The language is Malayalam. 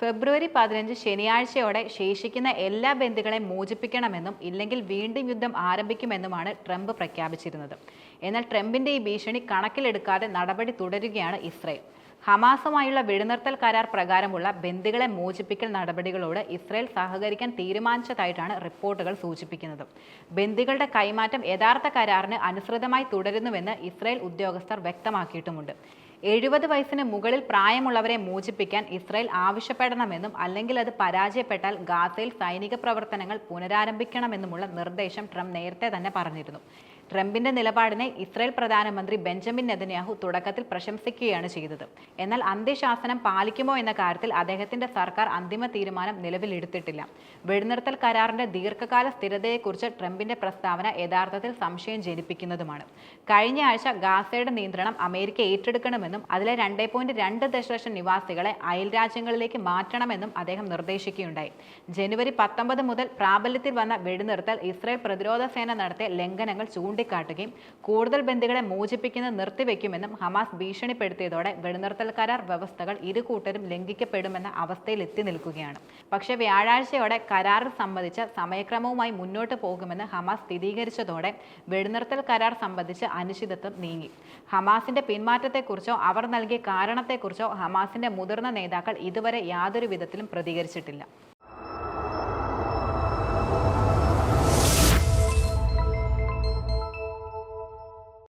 ഫെബ്രുവരി പതിനഞ്ച് ശനിയാഴ്ചയോടെ ശേഷിക്കുന്ന എല്ലാ ബന്ധുക്കളെ മോചിപ്പിക്കണമെന്നും ഇല്ലെങ്കിൽ വീണ്ടും യുദ്ധം ആരംഭിക്കുമെന്നുമാണ് ട്രംപ് പ്രഖ്യാപിച്ചിരുന്നത്. എന്നാൽ ട്രംപിന്റെ ഈ ഭീഷണി കണക്കിലെടുക്കാതെ നടപടി തുടരുകയാണ് ഇസ്രയേൽ. ഹമാസുമായുള്ള വെടിനിർത്തൽ കരാർ പ്രകാരമുള്ള ബന്ദികളെ മോചിപ്പിക്കൽ നടപടികളോട് ഇസ്രയേൽ സഹകരിക്കാൻ തീരുമാനിച്ചതായിട്ടാണ് റിപ്പോർട്ടുകൾ സൂചിപ്പിക്കുന്നത്. ബന്ദികളുടെ കൈമാറ്റം യഥാർത്ഥ കരാറിന് അനുസൃതമായി തുടരുന്നുവെന്ന് ഇസ്രയേൽ ഉദ്യോഗസ്ഥർ വ്യക്തമാക്കിയിട്ടുമുണ്ട്. എഴുപത് വയസ്സിന് മുകളിൽ പ്രായമുള്ളവരെ മോചിപ്പിക്കാൻ ഇസ്രായേൽ ആവശ്യപ്പെടണമെന്നും അല്ലെങ്കിൽ അത് പരാജയപ്പെട്ടാൽ ഗാസയിൽ സൈനിക പ്രവർത്തനങ്ങൾ പുനരാരംഭിക്കണമെന്നുമുള്ള നിർദ്ദേശം ട്രംപ് നേരത്തെ തന്നെ പറഞ്ഞിരുന്നു. ട്രംപിന്റെ നിലപാടിനെ ഇസ്രായേൽ പ്രധാനമന്ത്രി ബെഞ്ചമിൻ നെതന്യാഹു തുടക്കത്തിൽ പ്രശംസിക്കുകയാണ് ചെയ്തത്. എന്നാൽ അന്ത്യശാസനം പാലിക്കുമോ എന്ന കാര്യത്തിൽ അദ്ദേഹത്തിന്റെ സർക്കാർ അന്തിമ തീരുമാനം നിലവിലെടുത്തിട്ടില്ല വെടിനിർത്തൽ കരാറിന്റെ ദീർഘകാല സ്ഥിരതയെക്കുറിച്ച് ട്രംപിന്റെ പ്രസ്താവന യഥാർത്ഥത്തിൽ സംശയം ജനിപ്പിക്കുന്നതുമാണ്. കഴിഞ്ഞ ആഴ്ച ഗാസയുടെ നിയന്ത്രണം അമേരിക്ക ഏറ്റെടുക്കണമെന്നും അതിലെ രണ്ടേ പോയിന്റ് രണ്ട് ദശലക്ഷം നിവാസികളെ അയൽ രാജ്യങ്ങളിലേക്ക് മാറ്റണമെന്നും അദ്ദേഹം നിർദ്ദേശിക്കുകയുണ്ടായി. ജനുവരി പത്തൊമ്പത് മുതൽ പ്രാബല്യത്തിൽ വന്ന വെടിനിർത്തൽ ഇസ്രായേൽ പ്രതിരോധ സേന നടത്തിയ ലംഘനങ്ങൾ ചൂണ്ടിക്കാട്ടുകയും കൂടുതൽ ബന്ദികളെ മോചിപ്പിക്കുന്നത് നിർത്തിവെക്കുമെന്നും ഹമാസ് ഭീഷണിപ്പെടുത്തിയതോടെ വെടിനിർത്തൽ കരാർ വ്യവസ്ഥകൾ ഇരു കൂട്ടരും ലംഘിക്കപ്പെടുമെന്ന അവസ്ഥയിൽ എത്തി നിൽക്കുകയാണ്. പക്ഷേ വ്യാഴാഴ്ചയോടെ കരാറിൽ സംബന്ധിച്ച സമയക്രമവുമായി മുന്നോട്ട് പോകുമെന്ന് ഹമാസ് സ്ഥിരീകരിച്ചതോടെ വെടിനിർത്തൽ കരാർ സംബന്ധിച്ച് അനിശ്ചിതത്വം നീങ്ങി. ഹമാസിന്റെ പിന്മാറ്റത്തെക്കുറിച്ചോ അവർ നൽകിയ കാരണത്തെക്കുറിച്ചോ ഹമാസിന്റെ മുതിർന്ന നേതാക്കൾ ഇതുവരെ യാതൊരു വിധത്തിലും പ്രതികരിച്ചിട്ടില്ല.